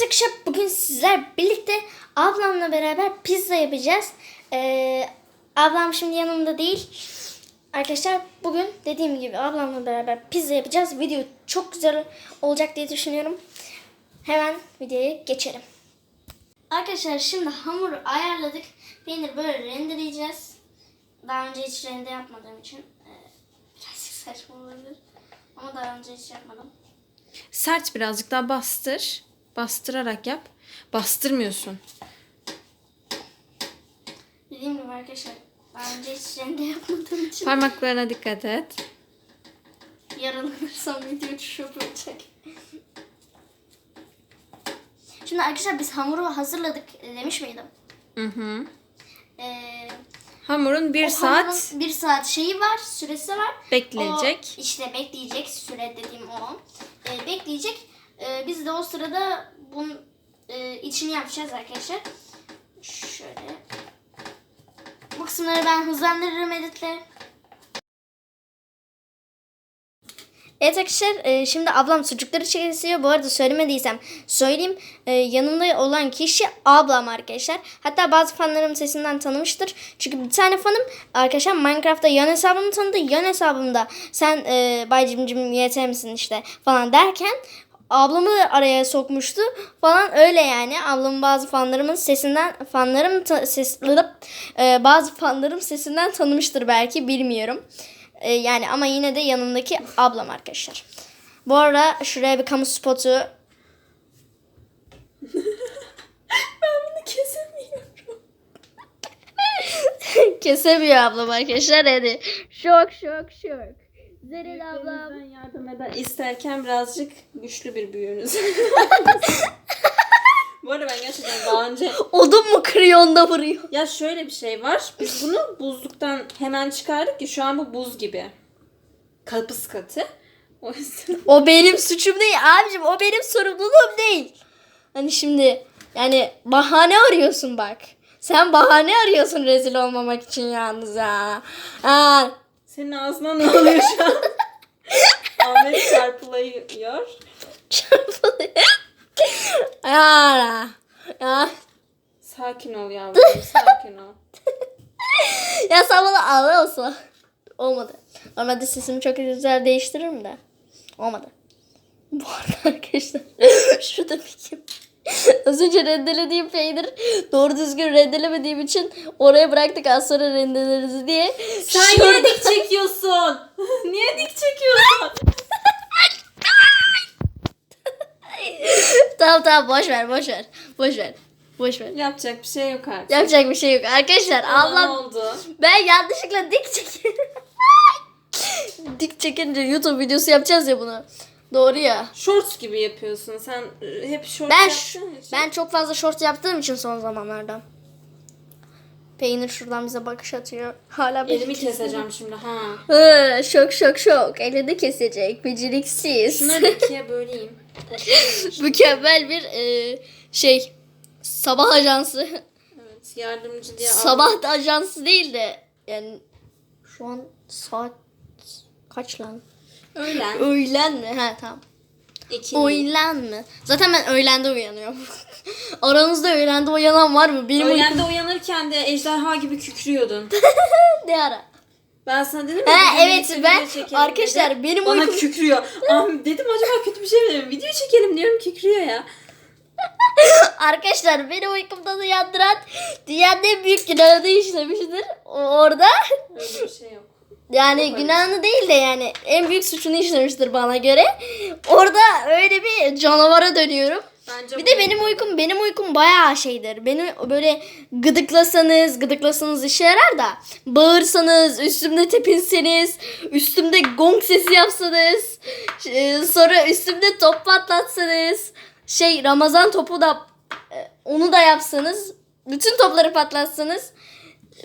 arkadaşlar bugün sizler birlikte ablamla beraber pizza yapacağız. Ee, ablam şimdi yanımda değil. Arkadaşlar bugün dediğim gibi ablamla beraber pizza yapacağız. Video çok güzel olacak diye düşünüyorum. Hemen videoya geçelim. Arkadaşlar şimdi hamuru ayarladık. Peynir böyle rendeleyeceğiz. Daha önce hiç rende yapmadığım için e, birazcık saçma olabilir. Ama daha önce hiç yapmadım. Sert birazcık daha bastır. Bastırarak yap. Bastırmıyorsun. Dediğim gibi arkadaşlar daha önce hiç rende yapmadığım için Parmaklarına dikkat et. yaralanırsam video şok olacak. Şimdi arkadaşlar biz hamuru hazırladık e, demiş miydim? Hı hı. Ee, Hamurun bir o saat hamurun bir saat şeyi var, süresi var. bekleyecek. O işte bekleyecek süre dediğim o. Ee, bekleyecek. Ee, biz de o sırada bunun e, içini yapacağız arkadaşlar. Şöyle. Bu kısımları ben hızlandırırım editle. Evet arkadaşlar e, şimdi ablam sucukları kesiyor. Bu arada söylemediysem söyleyeyim. E, yanımda olan kişi ablam arkadaşlar. Hatta bazı fanlarım sesinden tanımıştır. Çünkü bir tane fanım arkadaşlar Minecraft'ta yan hesabımı tanıdı. Yan hesabımda sen e, Bay Cimcim YT misin işte falan derken ablamı araya sokmuştu falan öyle yani. Ablamın bazı fanlarımın sesinden fanlarım ta- ses e, bazı fanlarım sesinden tanımıştır belki bilmiyorum. E, yani ama yine de yanındaki ablam arkadaşlar. Bu arada şuraya bir kamu spotu Ben bunu kesemiyorum. kesemiyor ablam arkadaşlar hadi. Şok şok şok. Zeril ablam. Yardım eder isterken birazcık güçlü bir büyüğünüz. Bu arada ben gerçekten daha önce Odun mu kırıyor onda vuruyor. ya şöyle bir şey var. Biz bunu buzluktan hemen çıkardık ki şu an bu buz gibi. Kapıs katı. O yüzden O benim suçum değil abicim o benim sorumluluğum değil. Hani şimdi yani bahane arıyorsun bak. Sen bahane arıyorsun rezil olmamak için yalnız ha. Ha. Senin ağzına ne oluyor şu an? Ahmet çarpılıyor. Çarpılıyor. Ya. Ya. Sakin ol yavrum, sakin ol. Ya sen bana ağlıyorsun. Olmadı. Normalde sesimi çok güzel değiştiririm de. Olmadı. Bu arada arkadaşlar şurada bir kim? Az önce rendelediğim peynir doğru düzgün rendelemediğim için oraya bıraktık az sonra rendeleriz diye. Sen Şurada- niye dik çekiyorsun? niye dik çekiyorsun? tamam tamam boş ver boş ver. Boş ver. Boş ver. Yapacak bir şey yok artık. Yapacak bir şey yok. Arkadaşlar ablam oldu. Ben yanlışlıkla dik çekiyorum. dik çekince YouTube videosu yapacağız ya bunu. Doğru ya. Shorts gibi yapıyorsun. Sen e, hep shorts Ben yaptığın için. ben çok fazla short yaptığım için son zamanlarda. Peynir şuradan bize bakış atıyor. Hala Elimi kesiyor. keseceğim şimdi ha. Hı, şok şok şok. Elini kesecek. Beceriksiz. Şunları ikiye böleyim. Mükemmel bir e, şey. Sabah ajansı. Evet yardımcı diye. Sabah da ajansı değil de yani şu an saat kaç lan? Öğlen. Öğlen mi? Ha tamam. İki. Öğlen mi? Zaten ben öğlende uyanıyorum. Aranızda öğlende uyanan var mı? Benim uykum Öğlende uyanırken de ejderha gibi kükrüyordun. ne ara? Ben sana dedim Ha, video evet, ben- arkadaşlar, dedim. benim Bana uykum- kükrüyor. Ah, dedim acaba kötü bir şey mi dedim. Video çekelim diyorum kükrüyor ya. Arkadaşlar beni uykumdan uyandıran dünyanın en büyük günahını işlemiştir. Orada Öyle bir şey yok. Yani öyle günahını değil de yani en büyük suçunu işlemiştir bana göre. Orada öyle bir canavara dönüyorum. Bence Bir de benim uykum benim uykum bayağı şeydir. Beni böyle gıdıklasanız, gıdıklasanız işe yarar da bağırsanız, üstümde tepinseniz, üstümde gong sesi yapsanız, e, sonra üstümde top patlatsanız, şey Ramazan topu da e, onu da yapsanız, bütün topları patlatsanız,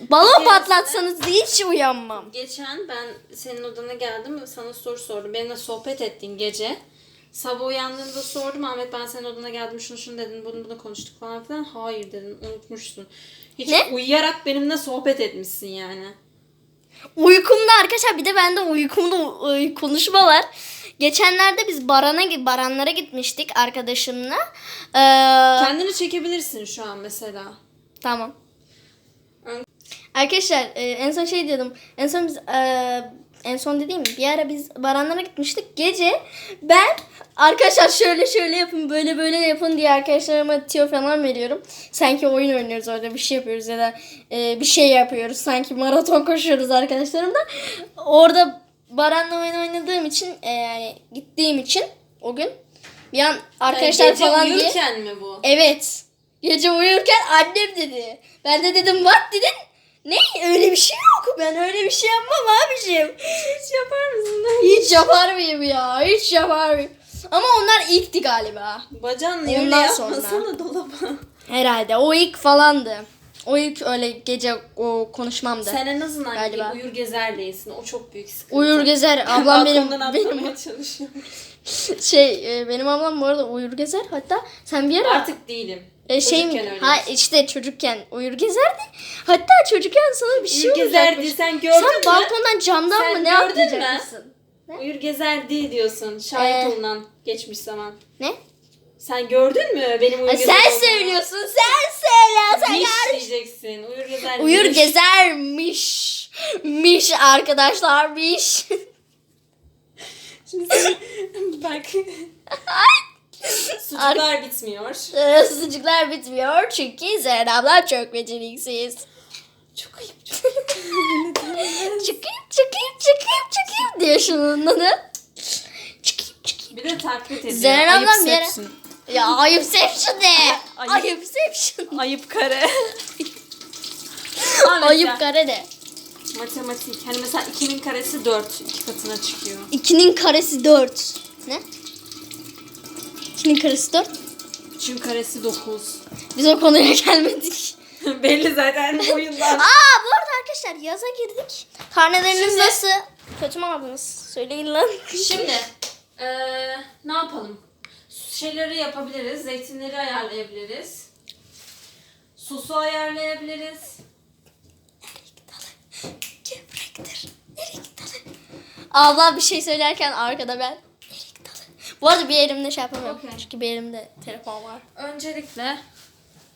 balon Gerisine- patlatsanız hiç uyanmam. Geçen ben senin odana geldim ve sana soru sordum. Benimle sohbet ettin gece. Sabah uyandığımda sordum Ahmet ben senin odana geldim şunu şunu dedin bunu bunu konuştuk falan filan. Hayır dedin unutmuşsun. Hiç Ne? uyuyarak benimle sohbet etmişsin yani. Uykumda arkadaşlar bir de bende uykumda e, konuşma var. geçenlerde biz Baran'a Baranlara gitmiştik arkadaşımla. Ee, Kendini çekebilirsin şu an mesela. tamam. Arkadaşlar e, en son şey diyordum. En son biz e, en son dediğim bir ara biz Baranlara gitmiştik. Gece ben arkadaşlar şöyle şöyle yapın böyle böyle yapın diye arkadaşlarıma tiyo falan veriyorum. Sanki oyun oynuyoruz orada bir şey yapıyoruz ya da e, bir şey yapıyoruz. Sanki maraton koşuyoruz arkadaşlarımla. Orada Baran'la oyun oynadığım için e, yani gittiğim için o gün bir an arkadaşlar Yani falan diye. mi bu? Evet. Gece uyurken annem dedi. Ben de dedim what dedin? Ne? Öyle bir şey yok. Ben öyle bir şey yapmam abicim. Hiç yapar mısın? Hiç yapar mıyım ya? Hiç yapar mıyım? Ama onlar ilkti galiba. Bacağınla Ondan öyle sonra. yapmasana dolaba. Herhalde. O ilk falandı. O ilk öyle gece o konuşmamdı. Sen en azından Galiba. uyur gezer değilsin. O çok büyük sıkıntı. Uyur gezer. Ablam benim Balkondan benim atlamaya çalışıyor. şey e, benim ablam bu arada uyur gezer. Hatta sen bir ara Artık değilim. E, şey mi? Çocukken. Ha işte çocukken uyur gezerdi. Hatta çocukken sana bir şey Uyur gezerdi. olacakmış. Sen gördün Sen mü? balkondan camdan Sen mı ne gördün mü? Uyur gezerdi diyorsun. Şahit Ee, olunan geçmiş zaman. Ne? Sen gördün mü benim uyur Ha, gezer sen olduğumu? söylüyorsun. Sen söyle. Sen Miş diyeceksin. Uyur gezer. Uyur miş. gezermiş. Miş arkadaşlar miş. Bak. Sucuklar bitmiyor. Ee, Sıcaklar bitmiyor çünkü Zehra abla çok beceriksiz. Çok ayıp. Çok Çıkayım çıkayım çıkayım çıkayım diyor şunun adı. Çıkayım çıkayım. Bir de taklit ediyor. Ablam bir ara- Ayıpception. Ya ayıpception de. Ayıp. Ayıpception. Ayıp kare. Ayıp kare de. Matematik. Hani mesela 2'nin karesi 4. iki katına çıkıyor. 2'nin karesi 4. Ne? 2'nin karesi 4. 3'ün karesi 9. Biz o konuya gelmedik. Belli zaten oyundan. Aa bu arada arkadaşlar yaza girdik. Karneleriniz Şimdi- nasıl? Kötü mü aldınız? Söyleyin lan. Şimdi eee, ne yapalım? Şeyleri yapabiliriz. Zeytinleri ayarlayabiliriz. Sosu ayarlayabiliriz. Gevrektir. Abla bir şey söylerken arkada ben. Bu arada bir elimde şey yapamıyorum. Okey. Çünkü bir elimde telefon var. Öncelikle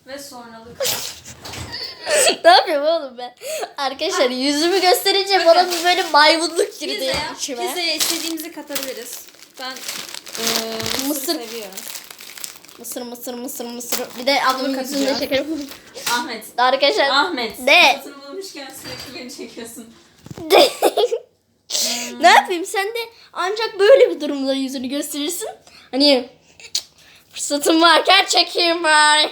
ve sonralık. ne yapıyorum oğlum ben? Arkadaşlar yüzümü gösterince bana bir böyle maymunluk girdi Pizzaya, içime. pizzaya istediğimizi katabiliriz. Ben eee mısır, seviyorum. Mısır mısır mısır mısır. Bir de ablamın yüzünde şeker. Ahmet. Arkadaşlar. Ahmet. Ne? Satın bulmuşken sürekli beni çekiyorsun. ne yapayım sen de ancak böyle bir durumda yüzünü gösterirsin. Hani fırsatım varken çekeyim bari.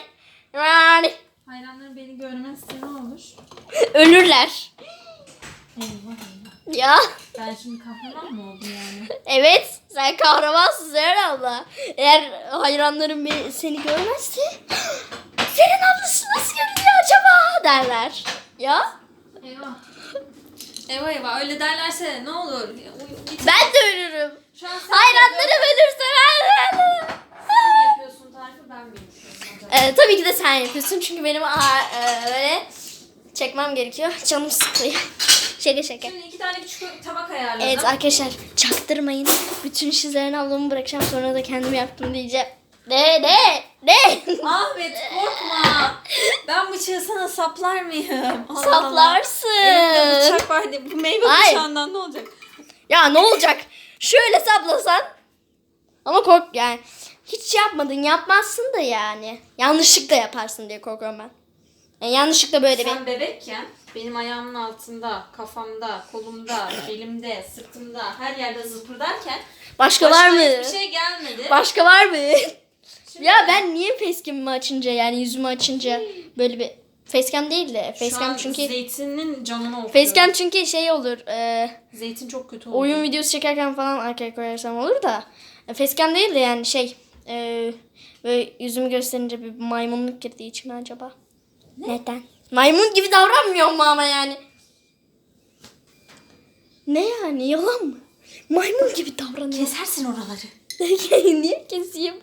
Yani Hayranlarım beni görmezse ne olur? ölürler. Eyvah. Ya Ben şimdi kahraman mı oldum yani? evet sen kahramansın Zehra abla. Eğer hayranların beni, seni görmezse senin ablası nasıl görünüyor acaba derler. Ya Eyvah. Eyvah eyvah öyle derlerse ne olur? Git. ben de ölürüm. Şu an sen Hayranlarım ölürse ben de Sen mi yapıyorsun tarifi ben mi yapıyorum? Ee, tabii ki de sen yapıyorsun çünkü benim aa, e, böyle çekmem gerekiyor. Canım sıkılıyor. Şaka şaka. Şimdi iki tane küçük tabak ayarladım. Evet arkadaşlar çaktırmayın. Bütün şizlerini ablamı bırakacağım sonra da kendim yaptım diyeceğim. Ne ne ne? Ahmet korkma. Ben bıçağı sana saplar mıyım? Allah Allah. Saplarsın. Elimde bıçak var diye bu meyve Hayır. bıçağından ne olacak? Ya ne olacak? Şöyle saplasan. Ama kork yani. Hiç yapmadın yapmazsın da yani. Yanlışlıkla yaparsın diye korkuyorum ben. Yani yanlışlıkla böyle bir... Sen bebekken benim ayağımın altında, kafamda, kolumda, belimde, sırtımda her yerde zıpırdarken Başka var mı? hiçbir şey gelmedi. Başka var mı? Şimdi- Ya ben niye facecam'ımı açınca yani yüzümü açınca böyle bir facecam değil de Şu facecam an çünkü zeytinin canını okuyorum. facecam çünkü şey olur e, Zeytin çok kötü oldu. oyun videosu çekerken falan arkaya koyarsam olur da e, facecam değil de yani şey e, böyle yüzümü gösterince bir maymunluk girdiği için mi acaba? Neden? Maymun gibi davranmıyor mu ama yani? Ne yani yalan mı? Maymun gibi davranıyor. Kesersin oraları. Niye keseyim?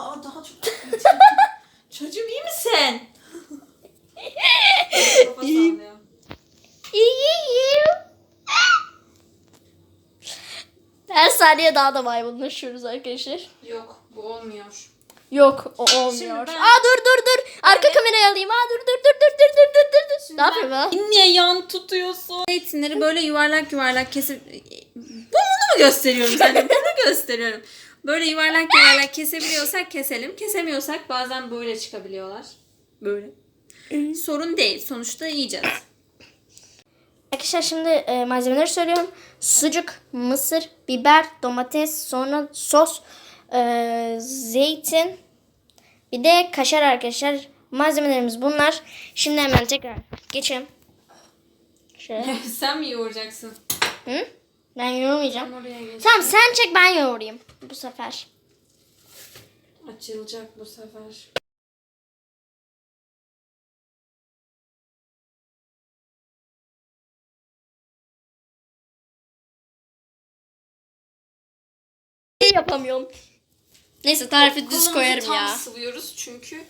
Aa daha çok Çocuğum iyi misin? Sallıyor. İyiyim. saniye daha da maymunlaşıyoruz arkadaşlar. Yok bu olmuyor. Yok o olmuyor. Şimdi ben- Aa dur dur dur. Arka kamerayı alayım. Aa dur dur dur dur dur dur dur dur. Ne yapayım ha? Niye yan tutuyorsun? Zeytinleri böyle yuvarlak yuvarlak kesip... Bunu mu gösteriyorum sence? Bunu gösteriyorum. Böyle yuvarlak yuvarlak kesebiliyorsak keselim. Kesemiyorsak bazen böyle çıkabiliyorlar. Böyle. Sorun değil. Sonuçta yiyeceğiz. Arkadaşlar şimdi e, malzemeleri söylüyorum. Sucuk, mısır, biber, domates, sonra sos, e, zeytin, bir de kaşar arkadaşlar. Malzemelerimiz bunlar. Şimdi hemen tekrar geçelim. Şöyle. Sen mi yoğuracaksın? Hı? Ben yoğurmayacağım. Tamam sen çek ben yoğurayım bu sefer. Açılacak bu sefer. Şey yapamıyorum. Neyse tarifi düz Kolumuzu koyarım tam ya. sıvıyoruz çünkü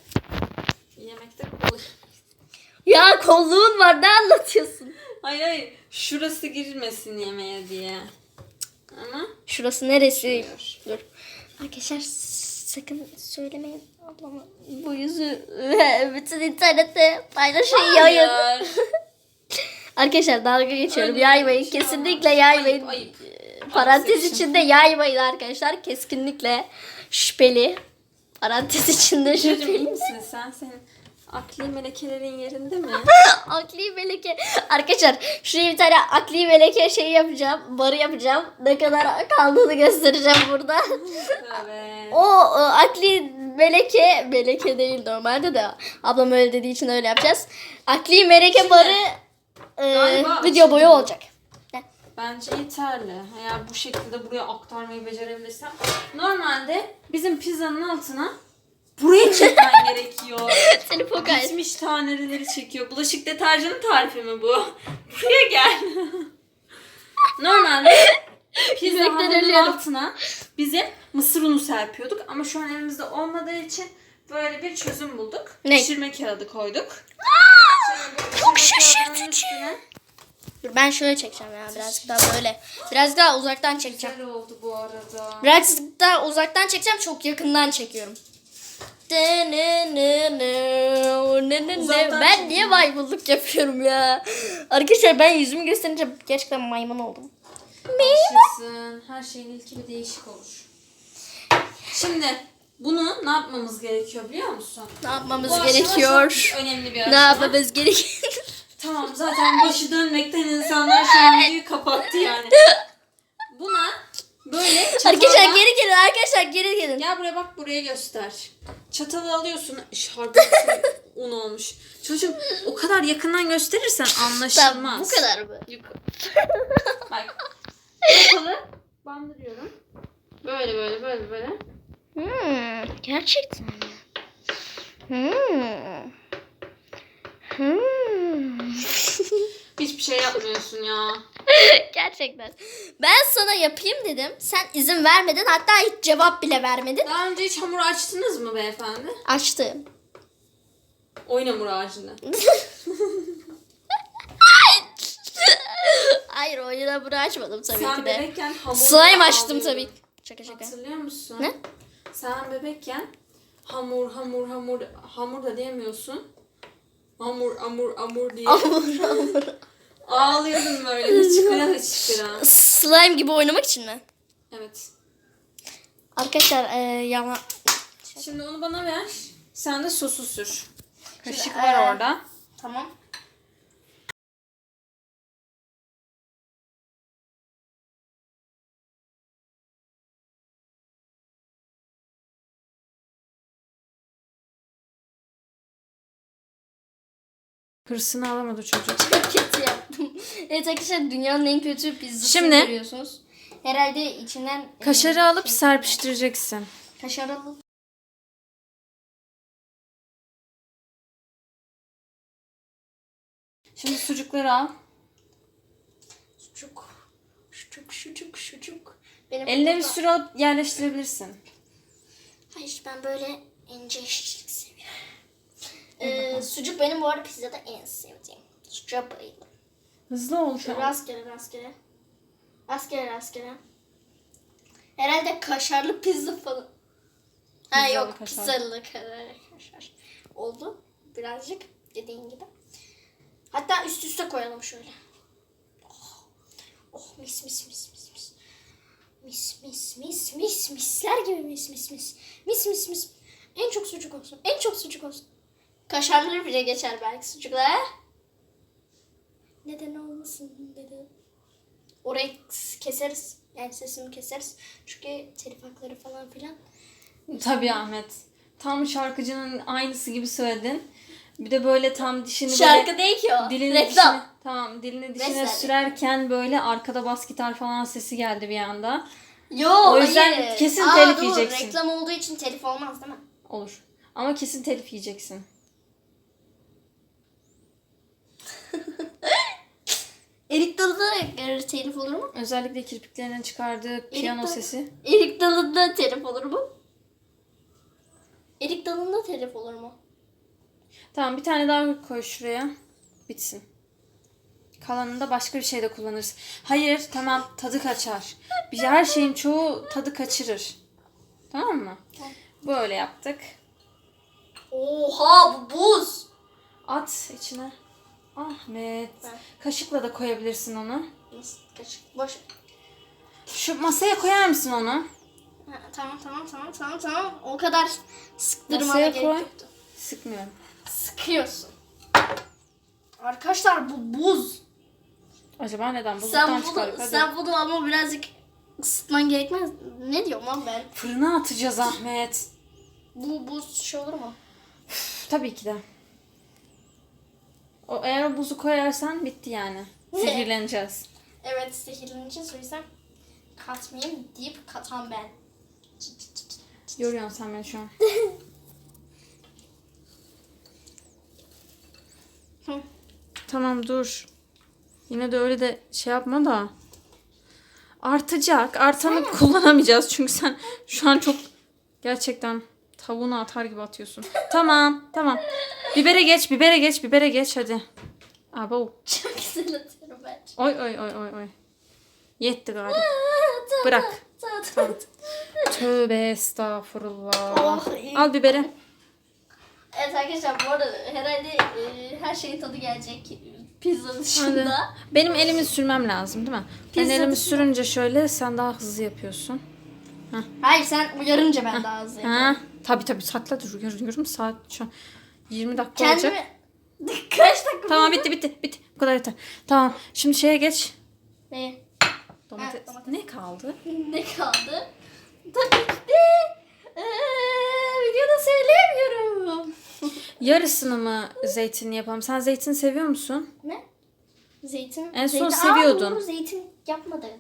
yemekte kolay. Ya kolluğun var ne anlatıyorsun? Hayır hayır. Şurası girmesin yemeğe diye. Ama Şurası neresi? Dur. Arkadaşlar sakın söylemeyin ablama bu yüzü bütün internette paylaşın yayın. Hayır. Arkadaşlar dalga geçiyorum Öyle yaymayın bir şey kesinlikle yaymayın. Ayıp, ayıp. Parantez Ayıp içinde yaymayın arkadaşlar kesinlikle şüpheli. Parantez içinde şüpheli. misin sen? Senin akli melekelerin yerinde mi? akli meleke. Arkadaşlar şuraya bir tane akli meleke şey yapacağım. Barı yapacağım. Ne kadar kaldığını göstereceğim burada. evet. O e, akli meleke, meleke değil normalde de ablam öyle dediği için öyle yapacağız. Akli meleke barı e, Galiba video boyu olacak. Bence yeterli. Eğer bu şekilde buraya aktarmayı becerebilirsem. Normalde bizim pizzanın altına buraya çekmen gerekiyor. Seni pokay. Bitmiş taneleri çekiyor. Bulaşık deterjanı tarifi mi bu? Buraya gel. Normalde pizza Yürekten hamurunun ölüyorum. altına bizim mısır unu serpiyorduk. Ama şu an elimizde olmadığı için böyle bir çözüm bulduk. Ne? Pişirme kağıdı koyduk. çok şaşırtıcı. Dur ben şöyle çekeceğim ya birazcık daha böyle. Biraz daha uzaktan çekeceğim. Güzel oldu bu arada. Birazcık daha uzaktan çekeceğim çok yakından çekiyorum. Ben niye maymunluk yapıyorum ya? Arkadaşlar ben yüzümü gösterince gerçekten maymun oldum. Alışırsın. Her şeyin ilki bir değişik olur. Şimdi bunu ne yapmamız gerekiyor biliyor musun? Ne yapmamız Bu aşama gerekiyor? çok önemli bir Ne aşama. yapmamız gerekiyor? Tamam zaten başı dönmekten insanlar videoyu kapattı yani. Buna böyle arkadaşlar çatalla... geri gelin arkadaşlar geri gelin. Gel buraya bak buraya göster. Çatalı alıyorsun. Şarkı un olmuş. Çocuğum o kadar yakından gösterirsen anlaşılmaz. Tamam bu kadar mı? Bak. Çatalı bandırıyorum. Böyle böyle böyle böyle. Hmm, gerçekten mi? Hmm. Hmm. Hiçbir şey yapmıyorsun ya. gerçekten. Ben sana yapayım dedim. Sen izin vermedin. Hatta hiç cevap bile vermedin. Daha önce hiç hamur açtınız mı beyefendi? Açtım. Oyun hamuru ağacını. Hayır oyuna bunu açmadım tabii Sen ki de. bebekken hamur Slime açtım tabii. Şaka şaka. Hatırlıyor musun? Ne? Sen bebekken hamur hamur hamur hamur da diyemiyorsun. Hamur hamur hamur diye Hamur hamur. ağlıyordun böyle hıçkıra hıçkıra. Slime gibi oynamak için mi? Evet. Arkadaşlar e, yana... Şimdi onu bana ver. Sen de sosu sür. Kaşık var e, orada. Tamam. Hırsını alamadı çocuk. Çok kötü yaptım. Evet arkadaşlar dünyanın en kötü pizzasını Şimdi- görüyorsunuz. Herhalde içinden... e, Kaşarı alıp şey- serpiştireceksin. Kaşar alıp... Şimdi sucukları al. Sucuk. Sucuk, sucuk, sucuk. Benim Eline bir sürü alıp yerleştirebilirsin. Hayır ben böyle ince. Ee, sucuk benim bu arada pizzada en sevdiğim. Sucuğa bayıldım. Hızlı ol şu an. Rastgele rastgele. Rastgele rastgele. Herhalde kaşarlı pizza falan. Ha Pizzalı yok kaşar. pizzalı kaşar. kaşar. Oldu birazcık dediğin gibi. Hatta üst üste koyalım şöyle. Oh, oh mis mis mis mis mis. Mis mis mis mis misler gibi mis mis mis. Mis mis mis. En çok sucuk olsun. En çok sucuk olsun. Kaşarları bile geçer belki sucuklar. Neden olmasın dedi. Orayı keseriz. Yani sesimi keseriz. Çünkü telif hakları falan filan. Tabii Ahmet. Tam şarkıcının aynısı gibi söyledin. Bir de böyle tam dişini Şarkı böyle değil ki o. dilini Reklam. dişine, tamam dilini dişine Beslenme. sürerken böyle arkada bas gitar falan sesi geldi bir anda. Yo O yüzden hayır. kesin Aa, telif dur, yiyeceksin. Reklam olduğu için telif olmaz değil mi? Olur. Ama kesin telif yiyeceksin. Erik Dalı'da e, telif olur mu? Özellikle kirpiklerinin çıkardığı piyano Dalı- sesi. Erik Dalı'nda telif olur mu? Erik Dalı'nda telif olur mu? Tamam bir tane daha koy şuraya. Bitsin. Kalanını da başka bir şeyde kullanırız. Hayır tamam tadı kaçar. Bir her şeyin çoğu tadı kaçırır. Tamam mı? Tamam. Böyle yaptık. Oha bu buz. At içine. Ahmet. Ben- Kaşıkla da koyabilirsin onu. Nasıl kaşık? Boş. Şu masaya koyar mısın onu? Ha, tamam tamam tamam tamam tamam. O kadar sıktırmana Masaya gerek koy. yoktu. Sıkmıyorum. Sıkıyorsun. Arkadaşlar bu buz. Acaba neden? Sen Buzluktan bunu. Hadi. sen bunu ama birazcık ısıtman gerekmez. Ne diyorum lan ben? Fırına atacağız Ahmet. Bu buz şey olur mu? Tabii ki de. O, eğer o buzu koyarsan bitti yani. Zehirleneceğiz. Evet zehirleneceğiz o yüzden katmayayım deyip katan ben. Yoruyorsun sen beni şu an. Tamam dur. Yine de öyle de şey yapma da. Artacak. Artanı kullanamayacağız çünkü sen şu an çok gerçekten tavuğunu atar gibi atıyorsun. tamam tamam. Bibere geç bibere geç bibere geç hadi. Abo. Çok güzel atıyorum bence. Oy oy oy oy oy. Yetti galiba. Bırak. Tamam. Tövbe estağfurullah. Oh, iyi. Al biberi. Evet arkadaşlar bu arada herhalde e, her şeyin tadı gelecek pizza dışında. Hadi. Benim elimi sürmem lazım değil mi? Ben Pizza elimi dışında- sürünce şöyle sen daha hızlı yapıyorsun. Hayır sen uyarınca ben daha hızlı yapıyorum. Ha? Tabii tabii sakla dur. Yarım saat şu an 20 dakika olacak. Kendimi... Kaç dakika Tamam oldu? bitti bitti bitti. Bu kadar yeter. Tamam şimdi şeye geç. Ne? Domates. Ha, domates. Ne kaldı? Ne kaldı? Tabii ki de eee, videoda söyleyemiyorum. Yarısını mı zeytinli yapalım? Sen zeytin seviyor musun? ne? Zeytin. En son zeytin. Aa, seviyordun. doğru, zeytin yapmadık.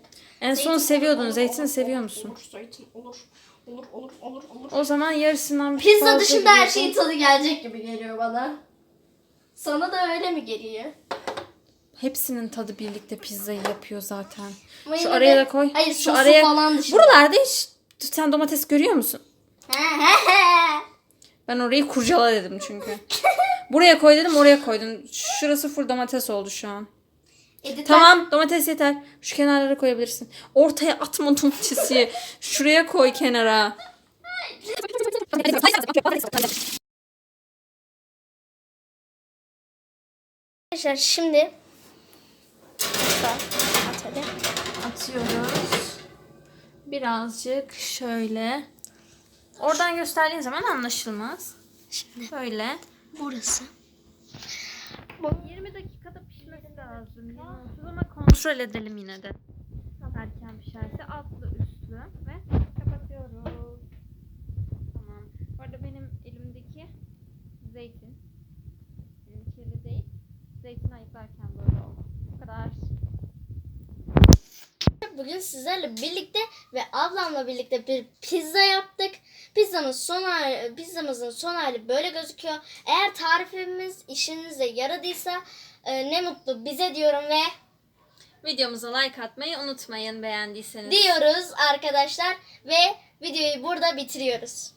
En Zeytin son seviyordun. olur, Zeytin olur, seviyor olur, musun? Olur, zeytin olur. Olur, olur, olur, olur. O zaman yarısından bir Pizza fazla dışında her şeyin tadı gelecek gibi geliyor bana. Sana da öyle mi geliyor? Hepsinin tadı birlikte pizzayı yapıyor zaten. Ama Şu yine araya de- da koy. Hayır, Şu sosu araya falan dışında. Buralarda hiç sen domates görüyor musun? Ben orayı kurcala dedim çünkü. Buraya koy dedim oraya koydun. Şurası full domates oldu şu an. Editler- Tamam domates yeter. Şu kenarlara koyabilirsin. Ortaya atma domatesi. Şuraya koy kenara. Arkadaşlar şimdi. Atıyoruz. Birazcık şöyle. Oradan gösterdiğin zaman anlaşılmaz. Şimdi Böyle. burası. 20 dakikada pişmesi lazım. 20 ama kontrol edelim yine de. Erken pişerse altlı üstlü ve kapatıyoruz. Tamam. Bu arada benim elimdeki zeytin. Yani kirli değil. Zeytin ayıklarken böyle oldu. Bu kadar. Bugün sizlerle birlikte ve ablamla birlikte bir pizza yaptık. Pizzamız son hali, pizzamızın son hali böyle gözüküyor. Eğer tarifimiz işinize yaradıysa e, ne mutlu bize diyorum ve Videomuza like atmayı unutmayın beğendiyseniz. diyoruz arkadaşlar ve videoyu burada bitiriyoruz.